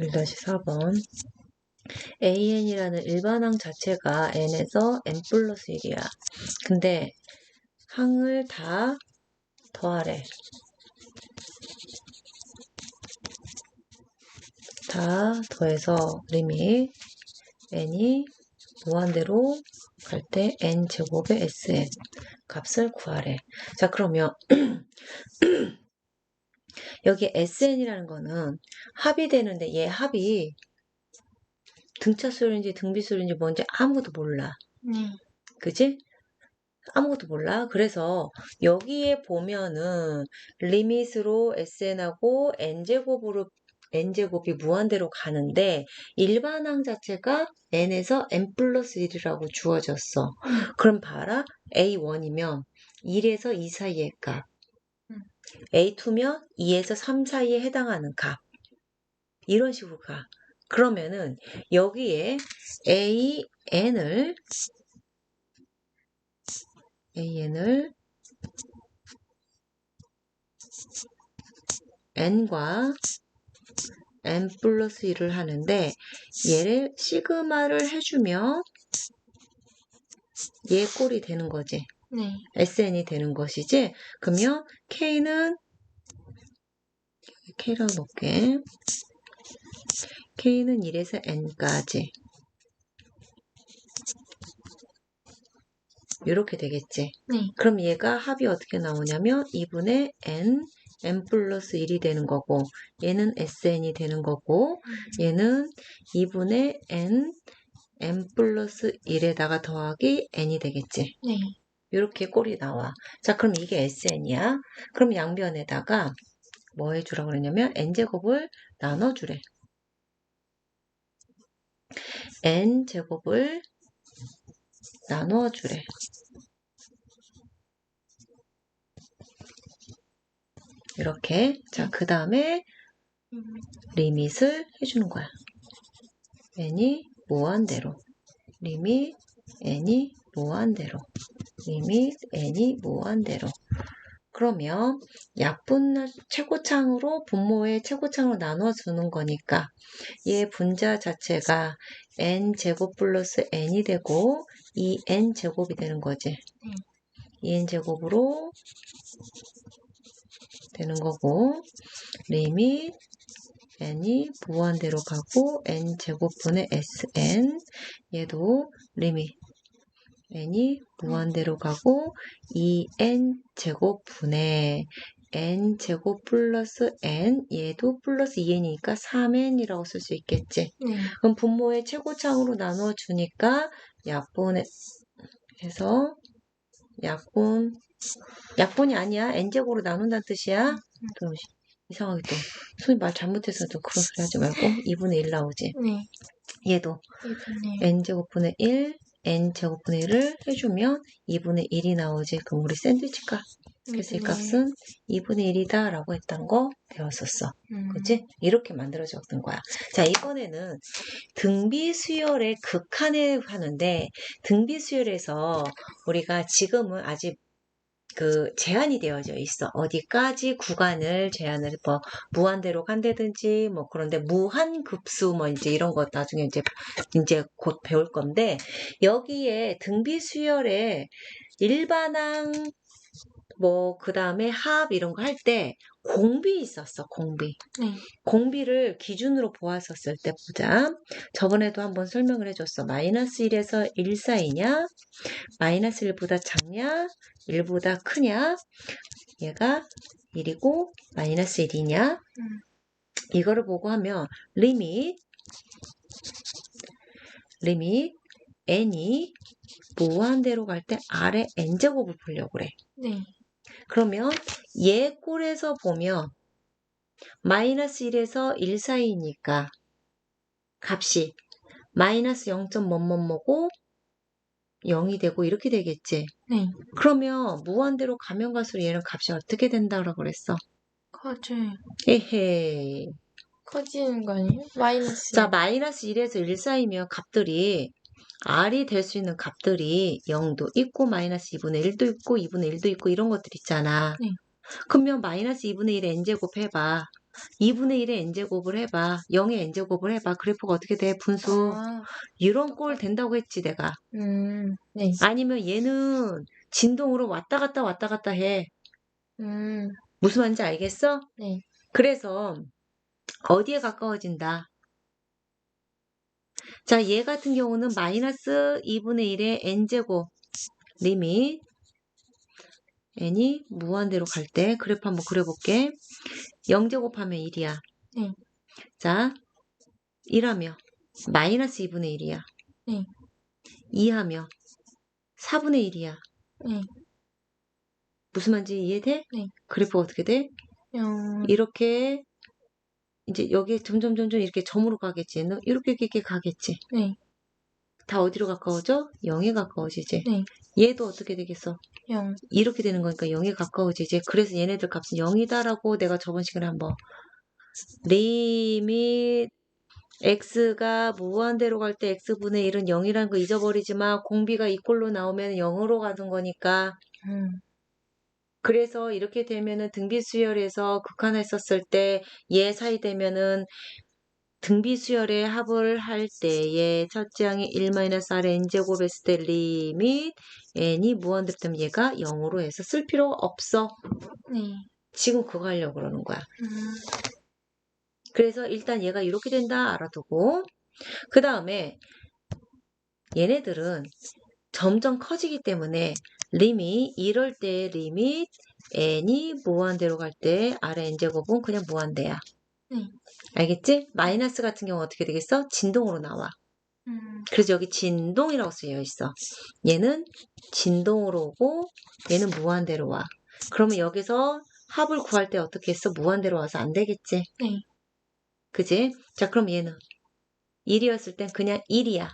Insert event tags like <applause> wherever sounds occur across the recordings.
1-4번 an이라는 일반항 자체가 n에서 n 플러스 1이야. 근데 항을 다 더하래. 다 더해서 리밋 n이 무한대로 갈 때 n 제곱의 sn 값을 구하래. 자 그러면 <clears throat> 여기 sn이라는 거는 합이 되는데 얘 합이 등차수인지 등비수인지 뭔지 아무도 몰라. 네. 그지? 아무것도 몰라. 그래서 여기에 보면은 리밋으로 sn하고 n제곱으로 n제곱이 무한대로 가는데 일반항 자체가 n에서 n 플러스 1이라고 주어졌어. 그럼 봐라. a1이면 1에서 2 사이의 값. 음. a2면 2에서 3 사이에 해당하는 값. 이런 식으로 가. 그러면은 여기에 an을 an을 n과 n 플러스 1을 하는데 얘를 시그마를 해주면 얘 꼴이 되는 거지. 네. sn이 되는 것이지. 그러면 k는 k라고 놓을게. k는 1에서 n까지. 이렇게 되겠지. 네. 그럼 얘가 합이 어떻게 나오냐면 2분의 n, n 플러스 1이 되는 거고 얘는 sn이 되는 거고 얘는 2분의 n, n 플러스 1에다가 더하기 n이 되겠지. 네. 이렇게 꼴이 나와. 자, 그럼 이게 sn이야. 그럼 양변에다가 뭐 해주라고 그랬냐면 n제곱을 나눠주래. n제곱을 나누어주래. 이렇게. 자, 그 다음에 음. 리밋을 해주는 거야. n이 무한대로. 리밋 n이 무한대로. 리밋 n이 무한대로. 그러면 약분 최고창으로 분모의 최고창으로 나눠주는 거니까 얘 분자 자체가 n 제곱 플러스 n이 되고 이 n 제곱이 되는 거지. 음. 이 n 제곱으로 되는 거고 리밋 n이 무한대로 가고 n 제곱분의 sn 얘도 리밋 n이 무한대로 가고 2n 제곱 분의 n 제곱 플러스 n 얘도 플러스 2n이니까 3n이라고 쓸 수 있겠지. 네. 그럼 분모의 최고창으로 나눠 주니까 약분에 해서 약분 약분이 아니야 n제곱으로 나눈다는 뜻이야. 그럼 이상하게 또 손이 말 잘못해서도 그런 소리 하지 말고 2분의 1 나오지. 네. 얘도 이분의 n제곱분의 1 n제곱분의 1을 해주면 2분의 1이 나오지. 그럼 우리 샌드위치 값. 그래서 이 값은 2분의 1이다 라고 했던 거 배웠었어. 음. 그치? 이렇게 만들어졌던 거야. 자, 이번에는 등비 수열의 극한에 하는데, 등비 수열에서 우리가 지금은 아직 그 제한이 되어져 있어. 어디까지 구간을 제한을 뭐 무한대로 간다든지 뭐 그런데 무한 급수 뭐 이제 이런 것 나중에 이제 이제 곧 배울 건데 여기에 등비 수열에 일반항 뭐 그 다음에 합 이런 거 할 때 공비 있었어. 공비. 네. 공비를 기준으로 보았었을 때 보자. 저번에도 한번 설명을 해줬어. 마이너스 1에서 1 사이냐? 마이너스 1보다 작냐? 1보다 크냐? 얘가 1이고 마이너스 1이냐? 음. 이거를 보고 하면 리밋 리밋 n이 무한대로 갈 때 아래 n제곱을 보려고 그래. 네. 그러면 얘 꼴에서 보면 마이너스 1에서 1 사이니까 값이 마이너스 0. 뭐뭐뭐고 0이 되고 이렇게 되겠지. 네. 그러면 무한대로 가면 갈수록 얘는 값이 어떻게 된다고 그랬어? 커져. 에헤이. 커지는 거 아니에요? 마이너스. 자, 마이너스 1에서 1 사이면 값들이 R이 될 수 있는 값들이 0도 있고 마이너스 2분의 1도 있고 2분의 1도 있고 이런 것들 있잖아. 네. 그러면 마이너스 2분의 1에 n제곱 해봐. 2분의 1의 n제곱을 해봐. 0의 n제곱을 해봐. 그래프가 어떻게 돼? 분수. 아, 이런 꼴 된다고 했지, 내가. 음, 네. 아니면 얘는 진동으로 왔다 갔다 왔다 갔다 해. 음, 무슨 말인지 알겠어? 네. 그래서 어디에 가까워진다? 자, 얘 같은 경우는 마이너스 2분의 1의 n제곱 리밋 n이 무한대로 갈 때 그래프 한번 그려볼게. 0제곱하면 1이야. 네. 자, 1하며 마이너스 2분의 1이야. 네. 2하며 4분의 1이야. 네. 무슨 말인지 이해돼? 네. 그래프가 어떻게 돼? 영, 이렇게 이제 여기 점점 점점 이렇게 점으로 가겠지. 이렇게 이렇게, 가겠지. 네. 다 어디로 가까워져? 0에 가까워지지. 네. 얘도 어떻게 되겠어? 영, 이렇게 되는 거니까 0에 가까워지지. 그래서 얘네들 값은 0이다라고 내가 저번 시간에 한번 리밋 x가 무한대로 갈 때 x분의 1은 0이라는 거 잊어버리지 마. 공비가 이꼴로 나오면 0으로 가는 거니까. 음, 그래서 이렇게 되면은 등비 수열에서 극한했었을 때 얘 사이 되면은 등비 수열의 합을 할 때에 첫째 항이 1-r n제곱 했을 때 리밋 n이 무한대로 되면 얘가 0으로 해서 쓸 필요가 없어. 네. 지금 그거 하려고 그러는 거야. 음, 그래서 일단 얘가 이렇게 된다 알아두고 그 다음에 얘네들은 점점 커지기 때문에 리밋 이럴 때 리밋 n이 무한대로 갈 때 아래 n제곱은 그냥 무한대야. 네. 알겠지? 마이너스 같은 경우 어떻게 되겠어? 진동으로 나와. 음, 그래서 여기 진동이라고 쓰여 있어. 얘는 진동으로 오고 얘는 무한대로 와. 그러면 여기서 합을 구할 때 어떻게 했어? 무한대로 와서 안 되겠지? 네. 그지? 자, 그럼 얘는 1이었을 땐 그냥 1이야.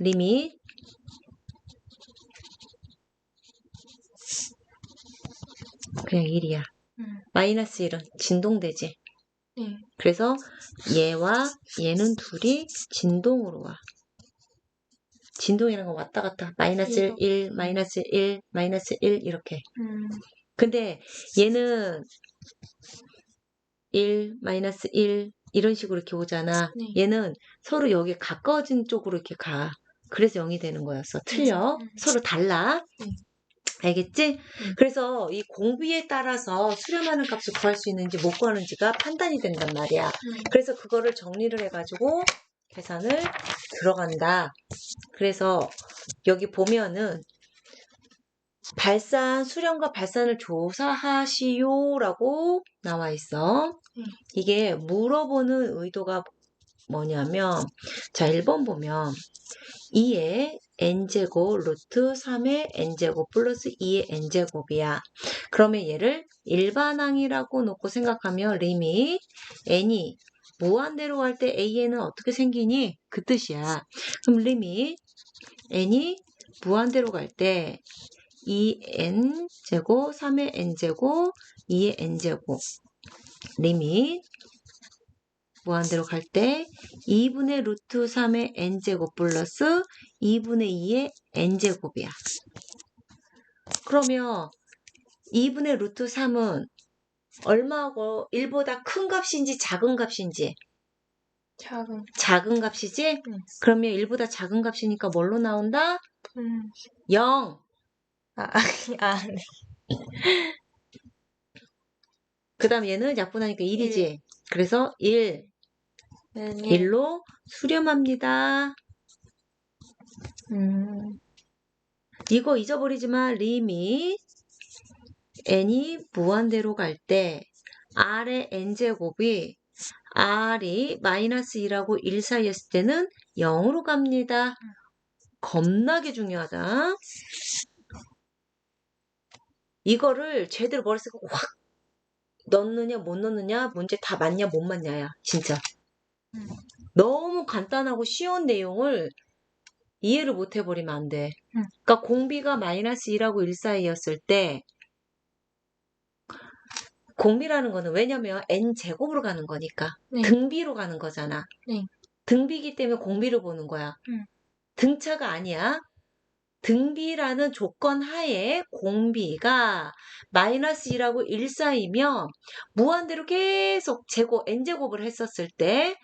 리밋 그냥 1이야. 음, 마이너스 1은 진동되지. 네. 그래서 얘와 얘는 둘이 진동으로 와. 진동이라는 건 왔다 갔다. 마이너스 1, 얘도. 1, 마이너스 1, 마이너스 1 이렇게. 음, 근데 얘는 1, 마이너스 1 이런 식으로 이렇게 오잖아. 네. 얘는 서로 여기 가까워진 쪽으로 이렇게 가. 그래서 0이 되는 거였어. 틀려. 음. 서로 달라. 네. 알겠지? 그래서 이 공비에 따라서 수렴하는 값을 구할 수 있는지 못 구하는지가 판단이 된단 말이야. 음, 그래서 그거를 정리를 해가지고 계산을 들어간다. 그래서 여기 보면은 발산, 수렴과 발산을 조사하시오 라고 나와 있어. 음. 이게 물어보는 의도가 뭐냐면, 자, 1번 보면 2의 n제곱 루트 3의 n제곱 플러스 2의 n제곱이야. 그러면 얘를 일반항이라고 놓고 생각하면 리밋 n이 무한대로 갈 때 an은 어떻게 생기니? 그 뜻이야. 그럼 리밋 n이 무한대로 갈 때 2n 제곱 3의 n제곱 2의 n제곱 리밋 무한대로 갈 때 2분의 루트 3의 n제곱 플러스 2분의 2의 n제곱이야. 그러면 2분의 루트 3은 얼마고 1보다 큰 값인지 작은 값인지 작은, 작은 값이지? 음. 그러면 1보다 작은 값이니까 뭘로 나온다? 음, 0. 아, <laughs> 아, 네. 그 다음 얘는 약분하니까 1이지. 그래서 1. 네. 1로 수렴합니다. 음, 이거 잊어버리지만 리밋 n이 무한대로 갈 때 r의 n제곱이 r이 마이너스 2라고 1 사이였을 때는 0으로 갑니다. 겁나게 중요하다. 이거를 제대로 머릿속에 확 넣느냐 못 넣느냐 문제 다 맞냐 못 맞냐야 진짜. 음. 너무 간단하고 쉬운 내용을 이해를 못 해버리면 안 돼. 음. 그러니까 공비가 마이너스 2라고 1 사이였을 때 공비라는 거는 왜냐면 n 제곱으로 가는 거니까 네. 등비로 가는 거잖아. 네. 등비기 때문에 공비를 보는 거야. 음. 등차가 아니야. 등비라는 조건 하에 공비가 마이너스 2라고 1 쌓이면 무한대로 계속 제곱, n제곱을 했었을 때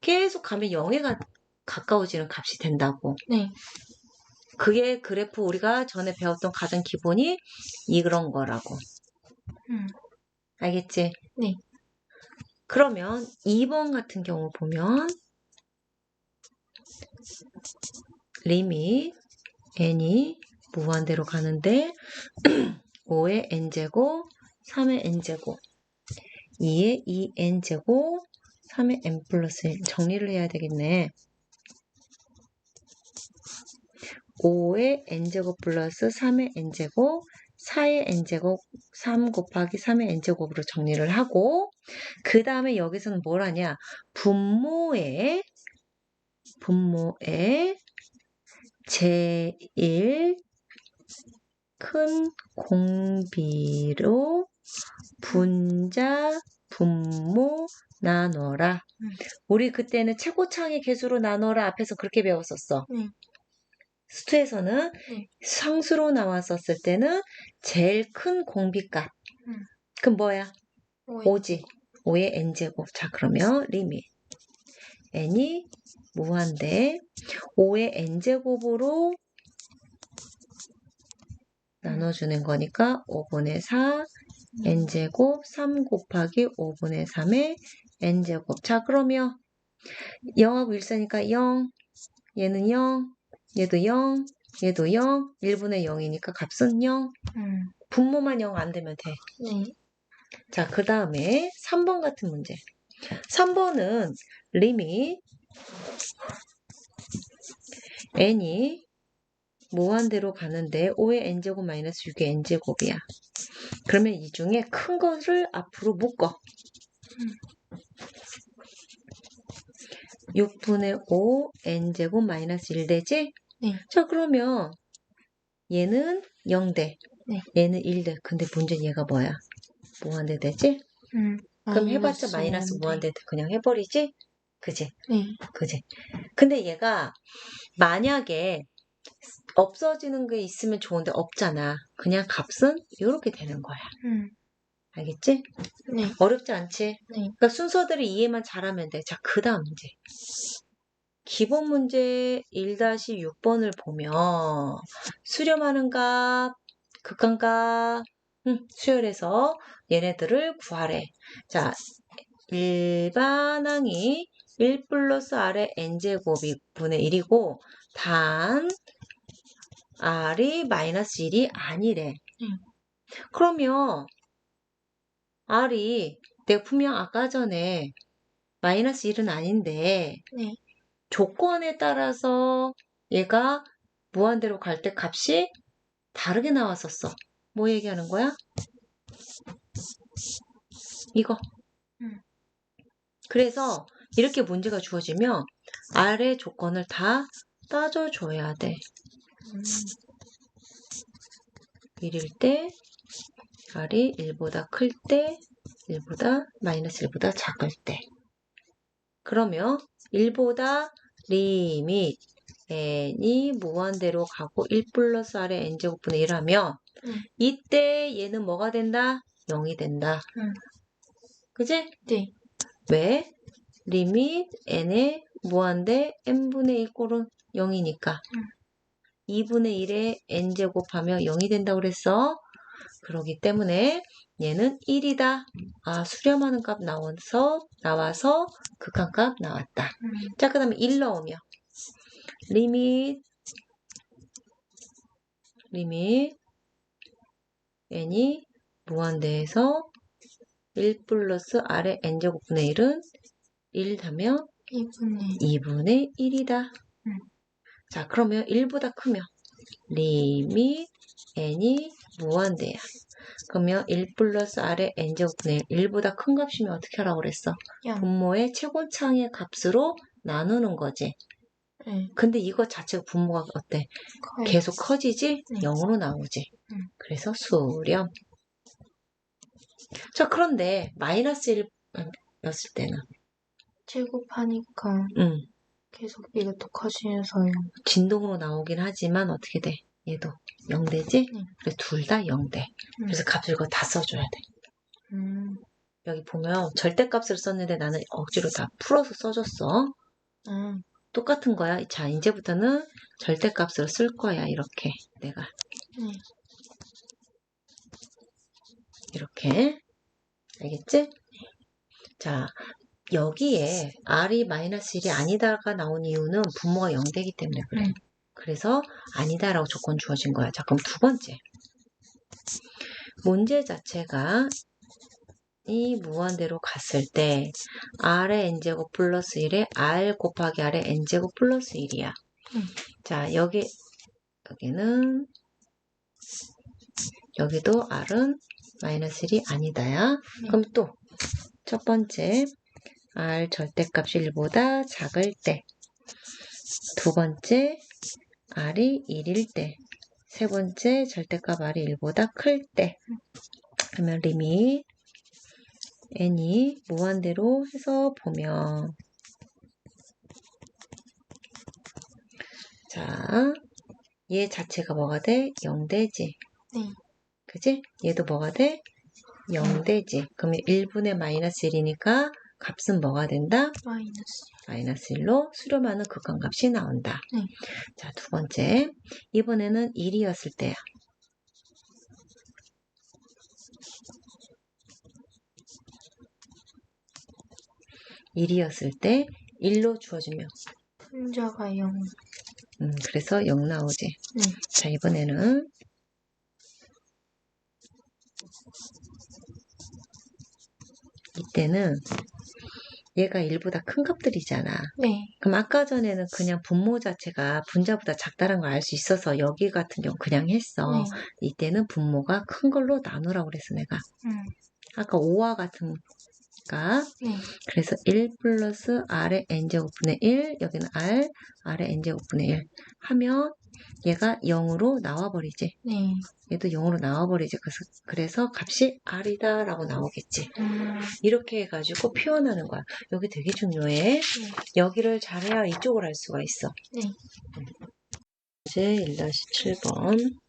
계속 가면 0에 가, 가까워지는 값이 된다고. 네. 그게 그래프 우리가 전에 배웠던 가장 기본이 이런 거라고. 음. 알겠지? 네. 그러면 2번 같은 경우 보면 리밋 n이 무한대로 가는데 <clears throat> 5의 n제곱, 3의 n제곱, 2의 2n제곱, 3의 n 플러스 1 정리를 해야 되겠네. 5의 n제곱 플러스 3의 n제곱, 4의 n제곱, 3 곱하기 3의 n제곱으로 정리를 하고 그 다음에 여기서는 뭘 하냐? 분모의 분모의 제일 큰 공비로 분자 분모 나눠라. 음. 우리 그때는 최고창의 개수로 나눠라 앞에서 그렇게 배웠었어. 음. 수에서는 네. 상수로 나왔었을 때는 제일 큰 공비값. 음. 그럼 뭐야? 오이. 5지. 5의 n제곱. 자, 그러면 리밋. N이 무한대 5의 n제곱으로 나눠주는 거니까 5분의 4 n제곱 3 곱하기 5분의 3의 n제곱. 자, 그러면 0하고 1사니까 0, 얘는 0, 얘도 0, 얘도 0, 1분의 0이니까 값은 0. 음. 분모만 0 안 되면 돼. 네. 자, 그 다음에 3번 같은 문제. 3번은 리밋 n이 무한대로 가는데 5의 n제곱 마이너스 6의 n제곱이야. 그러면 이 중에 큰 거를 앞으로 묶어. 6분의 5 n제곱 마이너스 1 되지? 네. 자, 그러면 얘는 0대, 네. 얘는 1대. 근데 문제는 얘가 뭐야? 무한대 되지? 음. 그럼 해봤자 마이너스 무한대 그냥 해버리지? 그지? 네. 그지? 근데 얘가 만약에 없어지는 게 있으면 좋은데 없잖아. 그냥 값은 이렇게 되는 거야. 음. 알겠지? 네. 어렵지 않지? 네. 그러니까 순서대로 이해만 잘하면 돼. 자, 그 다음 문제. 기본 문제 1-6번을 보면 수렴하는 값, 극한값, 음, 수열해서 얘네들을 구하래. 자, 일반항이 1 플러스 R의 N제곱이 분의 1이고 단 R이 마이너스 1이 아니래. 응. 그러면 R이 내가 분명 아까 전에 마이너스 1은 아닌데 네. 조건에 따라서 얘가 무한대로 갈 때 값이 다르게 나왔었어. 뭐 얘기하는 거야? 이거. 음. 그래서 이렇게 문제가 주어지면 아래 조건을 다 따져줘야 돼. 음. 1일 때 R이 1보다 클 때, 1보다 마이너스 1보다 작을 때. 그러면 1보다 리밋 n이 무한대로 가고 1 플러스 R의 n제곱분의 1하면 음. 이때 얘는 뭐가 된다? 0이 된다. 음. 그지? 네. 왜? 리밋 n의 무한대 n분의 1 꼴은 0이니까. 음. 2분의 1에 n제곱하면 0이 된다고 그랬어. 그러기 때문에 얘는 1이다. 아, 수렴하는 값 나와서, 나와서 극한값 나왔다. 음. 자, 그 다음에 1 넣으면 리밋 리밋 n이 무한대에서 1 플러스 r의 n제곱분의 1은 1 하면 2분의 2분의 1이다. 음. 자, 그러면 1보다 크면 리밋 n이 무한대야. 그러면 1 플러스 r의 n제곱분의 1, 1보다 큰 값이면 어떻게 하라고 그랬어? 0. 분모의 최고창의 값으로 나누는 거지. 네. 근데 이거 자체가 분모가 어때? 커요. 계속 커지지? 네. 0으로 나오지. 음. 그래서 수렴. 자, 그런데 마이너스 1였을 때는 제곱하니까 음, 계속 커지면서요. 진동으로 나오긴 하지만 어떻게 돼? 얘도 0대지? 네. 그래서 둘다 0대. 음. 그래서 값을 이거 다 써줘야 돼. 음. 여기 보면 절대값을 썼는데 나는 억지로 다 풀어서 써줬어. 아, 똑같은 거야. 자, 이제부터는 절대값으로 쓸 거야. 이렇게 내가 네. 이렇게 알겠지? 자, 여기에 r이 마이너스 1이 아니다가 나온 이유는 분모가 0되기 때문에 그래. 음. 그래서 아니다라고 조건 주어진 거야. 자, 그럼 두 번째. 문제 자체가 이 무한대로 갔을 때 r의 n제곱 플러스 1에 r 곱하기 r의 n제곱 플러스 1이야. 음. 자, 여기 여기는 여기도 r은 마이너스 1이 아니다야. 네. 그럼 또 첫 번째 r 절대값이 1보다 작을 때 두 번째 r이 1일 때 세 번째 절대값 r이 1보다 클때 그러면 리밋 n이 무한대로 해서 보면 자, 얘 자체가 뭐가 돼? 0되지. 네. 그지? 얘도 뭐가 돼? 0되지. 그러면 1분의 마이너스 1이니까 값은 뭐가 된다? 마이너스. 마이너스 1로 수렴하는 극한값이 나온다. 네. 자, 두 번째. 이번에는 1이었을 때야. 일이었을때 1로 주어지면 분자가 0. 음, 그래서 0 나오지. 네. 자, 이번에는 이때는 얘가 1보다 큰 값들이잖아. 네. 그럼 아까 전에는 그냥 분모 자체가 분자보다 작다는 걸 알 수 있어서 여기 같은 경우 그냥 했어. 네. 이때는 분모가 큰 걸로 나누라고 그랬어, 내가. 음. 아까 5와 같은 값. 네. 그래서 1 플러스 r의 n제곱분의 1, 여기는 r, r의 n제곱분의 1 하면 얘가 0으로 나와버리지. 네. 얘도 0으로 나와버리지. 그래서, 그래서 값이 r이다 라고 나오겠지. 음. 이렇게 해가지고 표현하는 거야. 여기 되게 중요해. 여기를 잘해야 이쪽을 알 수가 있어. 네. 이제 1-7번.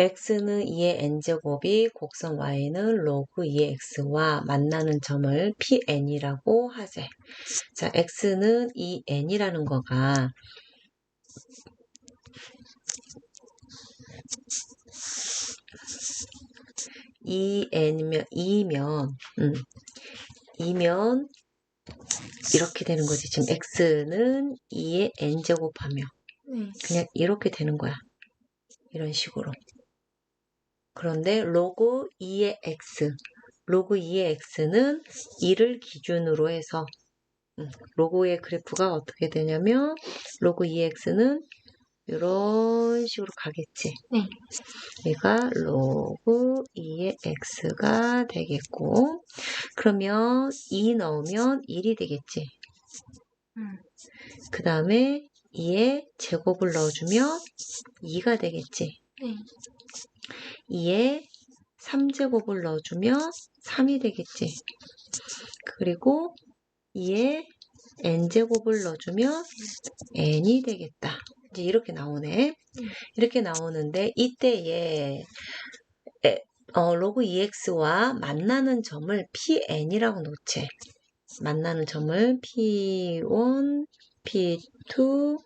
x는 2의 n제곱이 곡선 y는 로그 2의 x와 만나는 점을 pn이라고 하재. 자, x는 2n이라는 거가 이 n이면 2면 음, 2면 이렇게 되는 거지. 지금 x는 2의 n제곱하며 네. 그냥 이렇게 되는 거야. 이런 식으로. 그런데 로그 2의 x, 로그 2의 x는 2를 기준으로 해서 음, 로그의 그래프가 어떻게 되냐면 로그 2의 x는 이런 식으로 가겠지. 네. 얘가 로그 2의 x가 되겠고 그러면 2 넣으면 1이 되겠지. 음. 그 다음에 2의 제곱을 넣어주면 2가 되겠지. 네. 2에 3제곱을 넣어주면 3이 되겠지. 그리고 2에 n제곱을 넣어주면 n이 되겠다. 이제 이렇게 나오네. 이렇게 나오는데 이때에 에, 어, 로그 2x와 만나는 점을 pn이라고 놓지. 만나는 점을 p1, p2,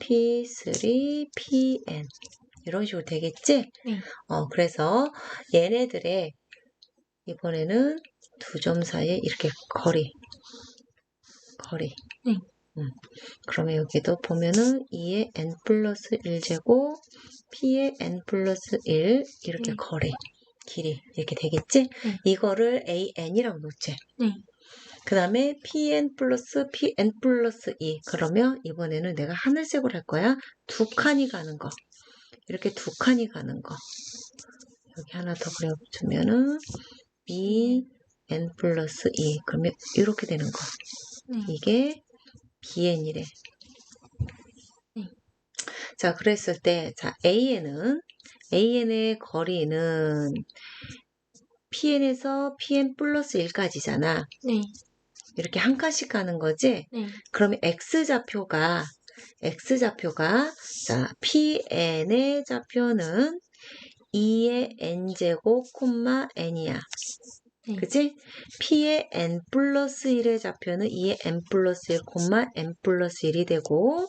p3, pn 이런 식으로 되겠지? 네. 어, 그래서 얘네들의 이번에는 두 점 사이에 이렇게 거리, 거리. 네. 음, 그러면 여기도 보면은 2의 n 플러스 1제곱, p의 n 플러스 1 이렇게 네. 거리, 길이 이렇게 되겠지? 네. 이거를 an이라고 놓지. 네. 그 다음에 pn 플러스 pn 플러스 2 그러면 이번에는 내가 하늘색으로 할 거야. 두 칸이 가는 거. 이렇게 두 칸이 가는 거. 여기 하나 더 그려주면은 b n 플러스 2 그러면 이렇게 되는 거. 네. 이게 bn이래. 네. 자, 그랬을 때, 자, an은, an의 거리는 pn에서 pn 플러스 1까지잖아. 네. 이렇게 한 칸씩 가는 거지? 네. 그러면 x좌표가 x좌표가 자 pn의 좌표는 2의 n제곱 콤마 n이야. 네. 그치? p의 n 플러스 1의 좌표는 2의 n 플러스 1 콤마 n 플러스 1이 되고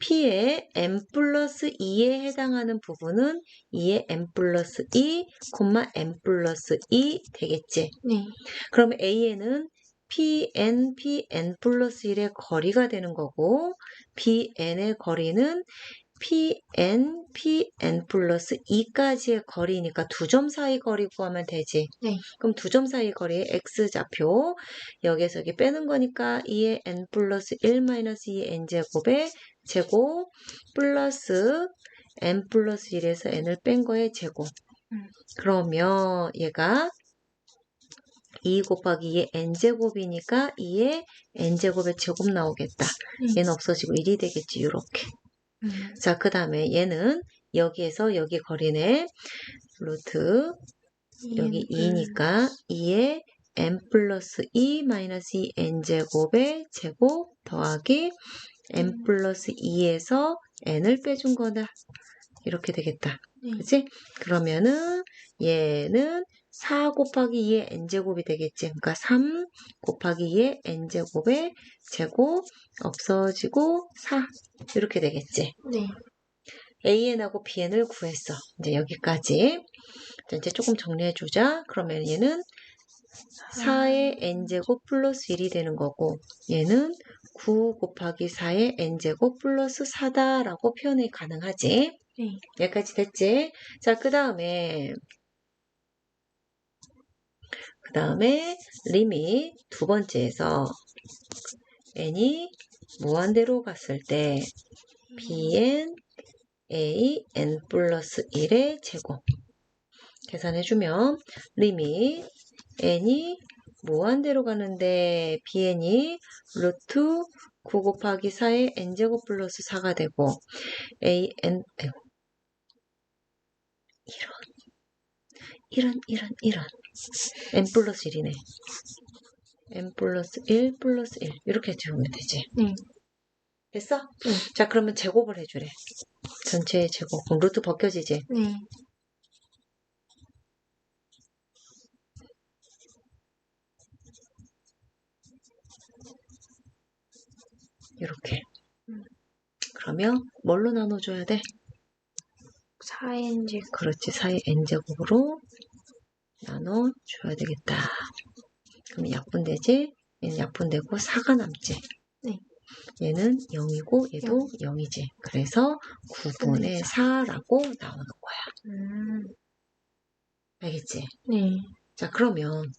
p의 n 플러스 2에 해당하는 부분은 2의 n 플러스 2 콤마 n 플러스 2 되겠지? 네. 그러면 a에는 pn, pn 플러스 1의 거리가 되는 거고 bn의 거리는 pn, pn 플러스 2까지의 거리니까 두 점 사이 거리 구하면 되지. 네. 그럼 두 점 사이 거리의 x좌표 여기에서 여기 빼는 거니까 2의 n 플러스 1 마이너스 2의 n제곱의 제곱 플러스 n 플러스 1에서 n을 뺀 거의 제곱. 음. 그러면 얘가 2 곱하기 2의 n제곱이니까 2의 n제곱의 제곱 나오겠다. 네. 얘는 없어지고 1이 되겠지, 요렇게. 음. 자, 그 다음에 얘는 여기에서 여기 거리네. 루트 여기 음, 2니까 2의 n 플러스 2 마이너스 2 n제곱의 제곱 더하기 n 음. 플러스 2에서 n을 빼준 거다. 이렇게 되겠다. 네. 그치? 그러면은 얘는 4 곱하기 2의 n제곱이 되겠지. 그러니까 3 곱하기 2의 n제곱의 제곱 없어지고 4 이렇게 되겠지. 네. AN하고 BN을 구했어. 이제 여기까지. 자, 이제 조금 정리해주자. 그러면 얘는 4의 n제곱 플러스 1이 되는 거고 얘는 9 곱하기 4의 n제곱 플러스 4다라고 표현이 가능하지. 네. 여기까지 됐지? 자, 그 다음에 그 다음에 리밋 두 번째에서 n이 무한대로 갔을 때 bn a n 플러스 1의 제곱 계산해주면 리밋 n이 무한대로 가는데 bn이 루트 9 곱하기 4의 n제곱 플러스 4가 되고 a n 아이고. 이런 이런 이런 이런 n 플러스 1이네 n 플러스 1 플러스 1 이렇게 지우면 되지 네. 됐어? 네. 자 그러면 제곱을 해주래 전체의 제곱 그럼 루트 벗겨지지 네. 이렇게 음. 그러면 뭘로 나눠줘야 돼? 4n제 그렇지 사이 n제곱으로 나눠 줘야 되겠다 그럼 약분되지? 얘는 약분되고 4가 남지 네. 얘는 0이고 얘도 0이지 그래서 9분의 4라고 나오는 거야 음. 알겠지? 네. 자 그러면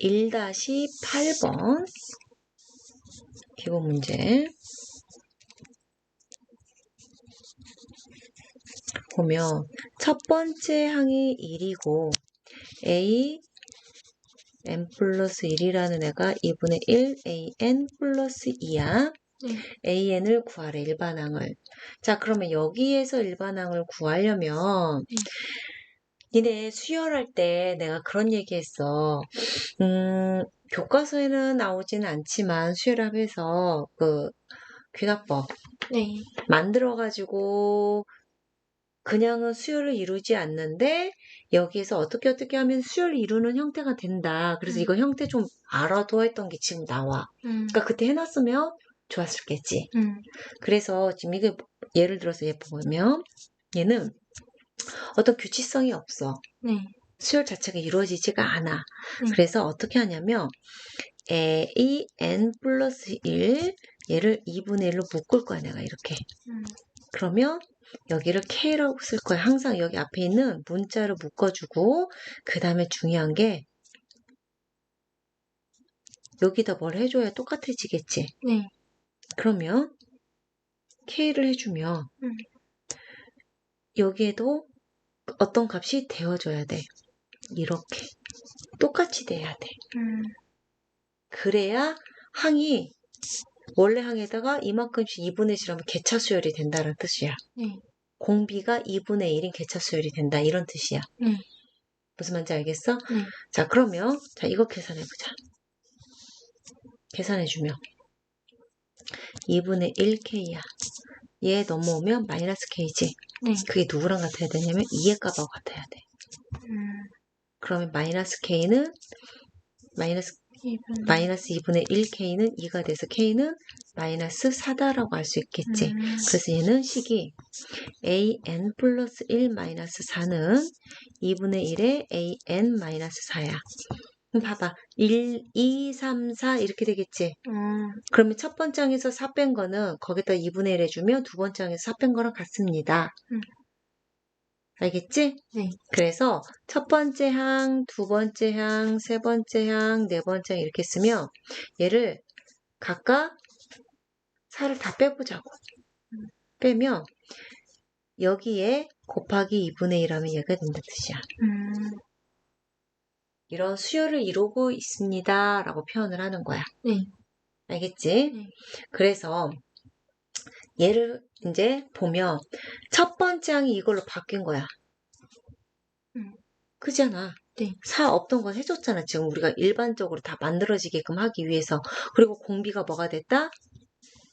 1-8번 기본 문제 보면 첫 번째 항이 1이고 a n 플러스 1이라는 애가 2분의 1 a n 플러스 2야. 네. a n을 구하래 일반항을. 자 그러면 여기에서 일반항을 구하려면 네. 니네 수열할 때 내가 그런 얘기했어. 음, 교과서에는 나오지는 않지만 수열합에서 그 귀납법 네. 만들어가지고 그냥은 수열을 이루지 않는데 여기에서 어떻게 어떻게 하면 수열을 이루는 형태가 된다. 그래서 음. 이거 형태 좀 알아둬 했던 게 지금 나와. 음. 그러니까 그때 해놨으면 좋았을겠지. 음. 그래서 지금 이게 예를 들어서 얘 보면 얘는 어떤 규칙성이 없어. 네. 수열 자체가 이루어지지가 않아. 음. 그래서 어떻게 하냐면 a n 플러스 1 얘를 2분의 1로 묶을 거야 내가 이렇게. 음. 그러면 여기를 k라고 쓸 거야. 항상 여기 앞에 있는 문자를 묶어주고 그 다음에 중요한 게 여기다 뭘 해줘야 똑같아지겠지. 네. 그러면 k를 해주면 음. 여기에도 어떤 값이 되어줘야 돼. 이렇게 똑같이 돼야 돼. 음. 그래야 항이 원래 항에다가 이만큼씩 2분의 1이라면 개차 수열이 된다는 뜻이야. 네. 공비가 2분의 1인 개차 수열이 된다 이런 뜻이야. 네. 무슨 말인지 알겠어? 네. 자 그러면 자 이거 계산해 보자. 계산해 주면 2분의 1k야. 얘 넘어오면 마이너스 k지. 네. 그게 누구랑 같아야 되냐면 2의 값하고 같아야 돼. 음. 그러면 마이너스 k는 마이너스 2분. 마이너스 2분의 1k는 2가 돼서 k는 마이너스 4다라고 할수 있겠지. 음. 그래서 얘는 식이 an 플러스 1 마이너스 4는 2분의 1에 an 마이너스 4야. 그럼 봐봐. 1, 2, 3, 4 이렇게 되겠지. 음. 그러면 첫 번째 항에서 4 뺀 거는 거기다 2분의 1 해주면 두 번째 항에서 4 뺀 거랑 같습니다. 음. 알겠지? 네. 그래서 첫 번째 항, 두 번째 항, 세 번째 항, 네 번째 항 이렇게 쓰면 얘를 각각 4를 다 빼보자고. 빼면 여기에 곱하기 2분의 1하면 얘가 된다 뜻이야. 음. 이런 수열을 이루고 있습니다. 라고 표현을 하는 거야. 네. 알겠지? 네. 그래서 얘를 이제 보면 첫 번째 항이 이걸로 바뀐 거야. 음. 그잖아. 네. 사 없던 건 해줬잖아. 지금 우리가 일반적으로 다 만들어지게끔 하기 위해서. 그리고 공비가 뭐가 됐다?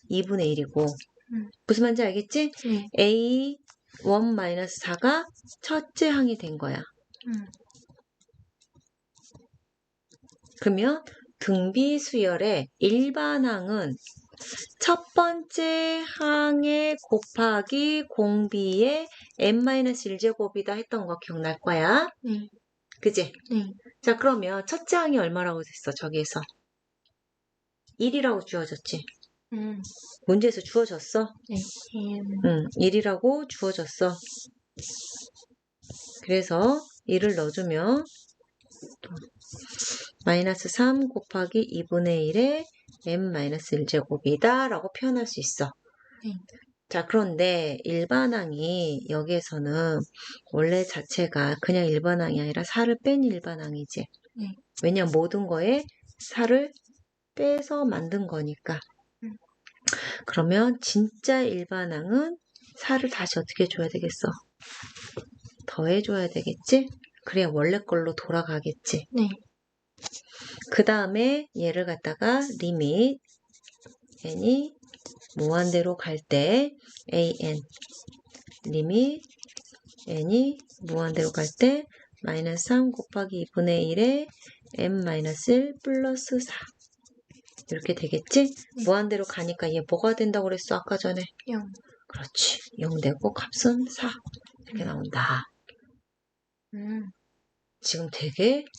2분의 1이고. 음. 무슨 말인지 알겠지? 네. A 1-4가 첫째 항이 된 거야. 음. 그러면 등비 수열의 일반항은 첫 번째 항에 곱하기 공비의 n-1제곱이다 했던 거 기억날 거야. 네. 그지? 네. 자, 그러면 첫째 항이 얼마라고 됐어, 저기에서? 1이라고 주어졌지. 음. 문제에서 주어졌어? 네. 음. 응, 1이라고 주어졌어. 그래서 1을 넣어주면 또 마이너스 3 곱하기 2분의 1에 n-1제곱이다 라고 표현할 수 있어. 네. 자, 그런데 일반항이 여기에서는 원래 자체가 그냥 일반항이 아니라 4를 뺀 일반항이지. 네. 왜냐면 모든 거에 4를 빼서 만든 거니까. 음. 그러면 진짜 일반항은 4를 다시 어떻게 줘야 되겠어? 더해줘야 되겠지? 그래야 원래 걸로 돌아가겠지. 네. 그 다음에 얘를 갖다가 리밋 n이 무한대로 갈 때 an 리밋 n이 무한대로 갈 때 마이너스 3 곱하기 2분의 1에 n 마이너스 1 플러스 4 이렇게 되겠지? 네. 무한대로 가니까 얘 뭐가 된다고 그랬어 아까 전에 0. 그렇지 0 되고 값은 4 이렇게 나온다 음. 지금 되게